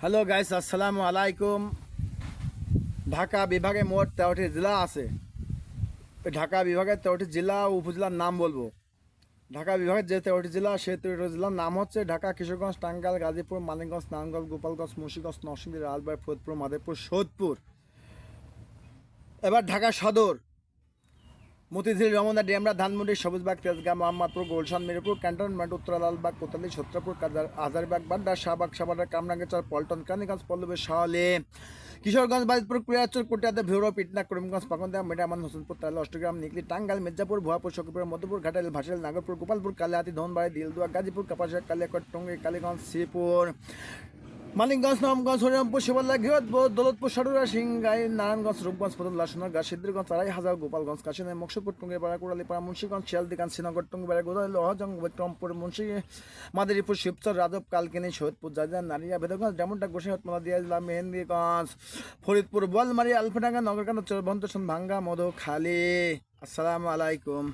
Hello guys আসসালামু আলাইকুম ঢাকা বিভাগে মোট তেরোটি জেলা আছে। ঢাকা বিভাগের তেরোটি জেলা ও উপজেলার নাম বলব। ঢাকা বিভাগের যে তেরোটি জেলা, সেই তেরোটি জেলার নাম হচ্ছে ঢাকা, কিশোরগঞ্জ, টাঙ্গাইল, গাজীপুর, মানিকগঞ্জ, নারায়ণগঞ্জ, গোপালগঞ্জ, মুন্সিগঞ্জ, নরসিংদী রাজবাড়ী ফরিদপুর, মাধবপুর, সোদপুর। এবার ঢাকা সদর। মতিঝিল রমনা ডেমরা ধানমন্ডি সবুজবাগ তেজগাঁ মোহাম্মদপুর গোলশান মিরপুর ক্যান্টনমেন্ট উত্তরা লালবাগ কোতালি ছত্রপুর হাজারবাগ বাড্ডা শাহবাগ সাবাডা কামরাঙ্গেচর পল্টন কানীগঞ্জ পল্লবী শাহলে কিশোরগঞ্জ বাজিতপুর কুড়িয়াচর কুটিয়াতে ভিউরো পিটনা করিমগঞ্জ পাকন্দা মেডামান হোসেনপুর তালা অষ্টগ্রাম নিকলি টাঙ্গাইল মির্জাপুর ভুয়াপুর শকুপুর মধুপুর ঘাটাইল ভাসাইল নাগরপুর গোপালপুর কালিহাতি ধনবাড়ি দিলদুয়া গাজীপুর কাপাসিয়া কালিয়াকট টঙ্গী কালীগঞ্জ শ্রীপুর মানিকগঞ্জ নবগঞ্জ হরিরামপুর শিবাল্লা ঘিরতপুর দৌলতপুর সাডুরা সিংগাই, নারায়ণগঞ্জ, রূপগঞ্জ ফতুল্লা সোনারগাঁ সিদ্ধিরগঞ্জ আড়াই, হাজার, গোপালগঞ্জ, কাশিনে, মকসুদপুর, টুঙ্গিপাড়া কুড়ালিপাড়া মুন্সিগঞ্জ শিয়ালদিকান শ্রীনগর, টুঙ্গিপাড়া গোদাইল লহজং বিক্রমপুর, মুন্সি, মাদারীপুর, শিবচর, রাজব, কালকিনি, সৈয়দপুর জাজা নারিয়া বেদগঞ্জ ডেমনটা গোসাইহত মালাদিয়া মেহেন্দিগঞ্জ, ফরিদপুর, বোয়ালমারি, আলফাডাঙ্গা নগরকান্দা চরবন্তসন ভাঙ্গা মধু খালি আসসালামু আলাইকুম।